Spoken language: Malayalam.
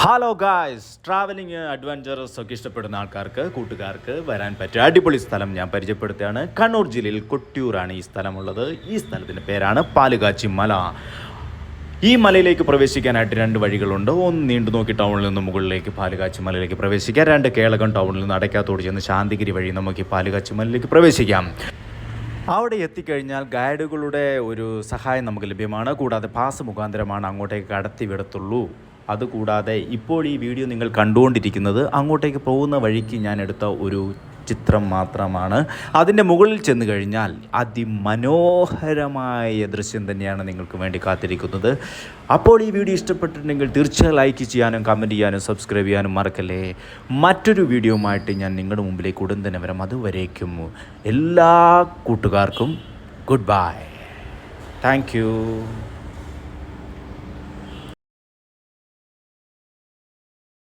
ഹലോ ഗായ്സ് ട്രാവലിംഗ് അഡ്വഞ്ചറസ് ഒക്കെ ഇഷ്ടപ്പെടുന്ന ആൾക്കാർക്ക് കൂട്ടുകാർക്ക് വരാൻ പറ്റിയ അടിപൊളി സ്ഥലം ഞാൻ പരിചയപ്പെടുത്തുകയാണ്. കണ്ണൂർ ജില്ലയിൽ കൊട്ടിയൂരാണ് ഈ സ്ഥലമുള്ളത്. ഈ സ്ഥലത്തിന്റെ പേരാണ് പാലുകാച്ചി മല. ഈ മലയിലേക്ക് പ്രവേശിക്കാനായിട്ട് രണ്ട് വഴികളുണ്ട്. ഒന്ന് നീണ്ടു നോക്കി ടൗണിൽ നിന്ന് മുകളിലേക്ക് പാലുകാച്ചി മലയിലേക്ക് പ്രവേശിക്കാം. രണ്ട് കേളകം ടൗണിൽ നിന്ന് അടയ്ക്കാത്തോട് ചെന്ന് ശാന്തിഗിരി വഴി നമുക്ക് ഈ പാലുകാച്ചി മലയിലേക്ക് പ്രവേശിക്കാം. അവിടെ എത്തിക്കഴിഞ്ഞാൽ ഗൈഡുകളുടെ ഒരു സഹായം നമുക്ക് ലഭ്യമാണ്. കൂടാതെ പാസ് മുഖാന്തരമാണ് അങ്ങോട്ടേക്ക് കടത്തി വിടത്തുള്ളൂ. അതുകൂടാതെ ഇപ്പോൾ ഈ വീഡിയോ നിങ്ങൾ കണ്ടുകൊണ്ടിരിക്കുന്നത് അങ്ങോട്ടേക്ക് പോകുന്ന വഴിക്ക് ഞാൻ എടുത്ത ഒരു ചിത്രം മാത്രമാണ്. അതിന്റെ മുകളിൽ ചെന്ന് കഴിഞ്ഞാൽ അതിമനോഹരമായ ദൃശ്യം തന്നെയാണ് നിങ്ങൾക്ക് വേണ്ടി കാത്തിരിക്കുന്നത്. അപ്പോൾ ഈ വീഡിയോ ഇഷ്ടപ്പെട്ടിട്ടുണ്ടെങ്കിൽ തീർച്ചയായും ലൈക്ക് ചെയ്യാനും കമന്റ് ചെയ്യാനും സബ്സ്ക്രൈബ് ചെയ്യാനും മറക്കല്ലേ. മറ്റൊരു വീഡിയോയുമായിട്ട് ഞാൻ നിങ്ങളുടെ മുമ്പിലേക്ക് ഉടൻ തന്നെ വരാം. അതുവരേക്കും എല്ലാ കൂട്ടുകാർക്കും ഗുഡ് ബൈ താങ്ക്